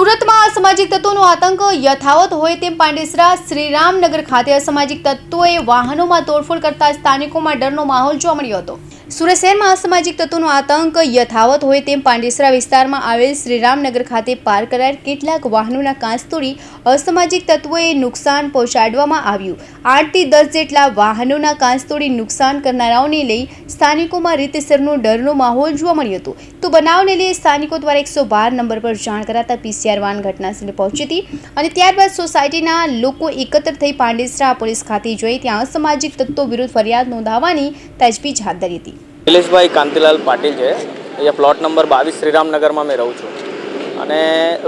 સુરતમાં અસામાજિક તત્વોનો આતંક યથાવત હોય તેમ પાંડેસરા શ્રીરામનગર ખાતે અસામાજિક તત્વોએ વાહનોમાં તોડફોડ કરતા સ્થાનિકોમાં ડરનો માહોલ જોવા મળ્યો હતો. સુરત શહેરમાં અસામાજિક તત્વોનો આતંક યથાવત હોય તેમ પાંડેસરા વિસ્તારમાં આવેલ શ્રીરામનગર ખાતે પાર્ક કરાયેલ કેટલાક વાહનોના કાંચ તોડી અસામાજિક તત્વોએ નુકસાન પહોંચાડવામાં આવ્યું. આઠથી દસ જેટલા વાહનોના કાંચ તોડી નુકસાન કરનારાઓને લઈ સ્થાનિકોમાં રીતસરનો ડરનો માહોલ જોવા મળ્યો હતો. તો બનાવને લઈ સ્થાનિકો દ્વારા એકસો બાર નંબર પર જાણ કરાતા પીસીઆર વાન ઘટનાસ્થળે પહોંચી હતી અને ત્યારબાદ સોસાયટીના લોકો એકત્ર થઈ પાંડેસરા પોલીસ ખાતે જોઈ ત્યાં અસામાજિક તત્વો વિરુદ્ધ ફરિયાદ નોંધાવવાની તજવીજ હાથ ધરી હતી. નિલેશભાઈ કાંતિલાલ પાટીલ છે. અહીંયા પ્લોટ નંબર બાવીસ શ્રીરામનગરમાં મેં રહું છું. અને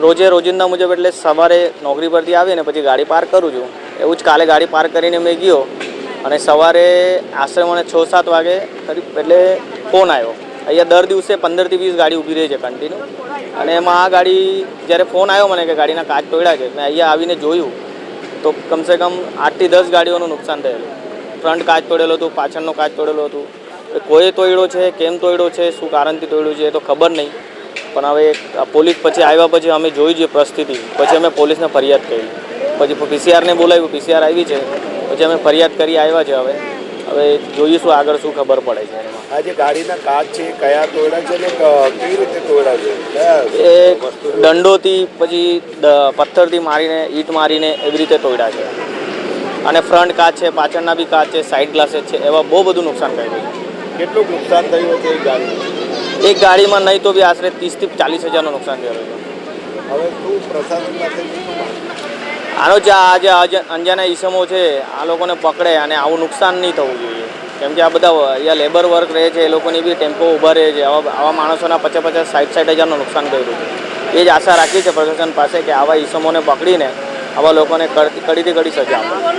રોજે રોજિંદા મુજબ એટલે સવારે નોકરી પરથી આવીને પછી ગાડી પાર્ક કરું છું. એવું જ કાલે ગાડી પાર્ક કરીને મેં ગયો અને સવારે આશરે મને છ સાત વાગે કરીબ એટલે ફોન આવ્યો. અહીંયા દર દિવસે પંદરથી વીસ ગાડી ઊભી રહી છે કન્ટિન્યુ અને એમાં આ ગાડી જ્યારે ફોન આવ્યો મને કે ગાડીના કાચ તોડ્યા છે, મેં અહીંયા આવીને જોયું, તો કમસે કમ આઠથી દસ ગાડીઓનું નુકસાન થયેલું. ફ્રન્ટ કાચ તોડેલો હતું, પાછળનો કાચ તોડેલો હતું. કોઈ તોડ્યો છે, કેમ તોડ્યો છે, શું કારણથી તોડ્યું છે એ તો ખબર નહીં. પણ હવે પોલીસ પછી આવ્યા પછી અમે જોઈ જે પરિસ્થિતિ. પછી અમે પોલીસને ફરિયાદ કરી. પછી પીસીઆરને બોલાવ્યું પીસીઆર આવી છે. પછી અમે ફરિયાદ કરી, આવ્યા છે હવે. હવે જોઈશું આગળ શું ખબર પડે છે આ જે ગાડીના કાચ છે કયા તોડ્યા છે ને કઈ રીતે તોડ્યા છે? એ દંડોથી પછી પથ્થરથી મારીને ઈંટ મારીને એવી રીતે તોડ્યા છે. અને ફ્રન્ટ કાચ છે પાછળના બી કાચ છે સાઈડ ગ્લાસેસ છે એવા બહુ બધું નુકસાન કર્યું કેટલું નુકસાન થયું છે એક ગાડી એક ગાડીમાં નહીં તો બી આશરે ત્રીસથી ચાલીસ હજારનું નુકસાન થયું હવે શું પ્રશાસન? આનો જે આ જે અજ- અંજાના ઈસમો છે, આ લોકોને પકડે અને આવું નુકસાન નહીં થવું જોઈએ. કેમ કે આ બધા અહીંયા લેબર વર્ક રહે છે, એ લોકોની બી ટેમ્પો ઊભા રહે છે. આવા આવા માણસોના પચાસ પચાસ, સાઠ સાઠ હજારનું નુકસાન કર્યું છે. એ જ આશા રાખી છે પ્રશાસન પાસે કે આવા ઈસમોને પકડીને આવા લોકોને કડીથી કડી સજા આપે.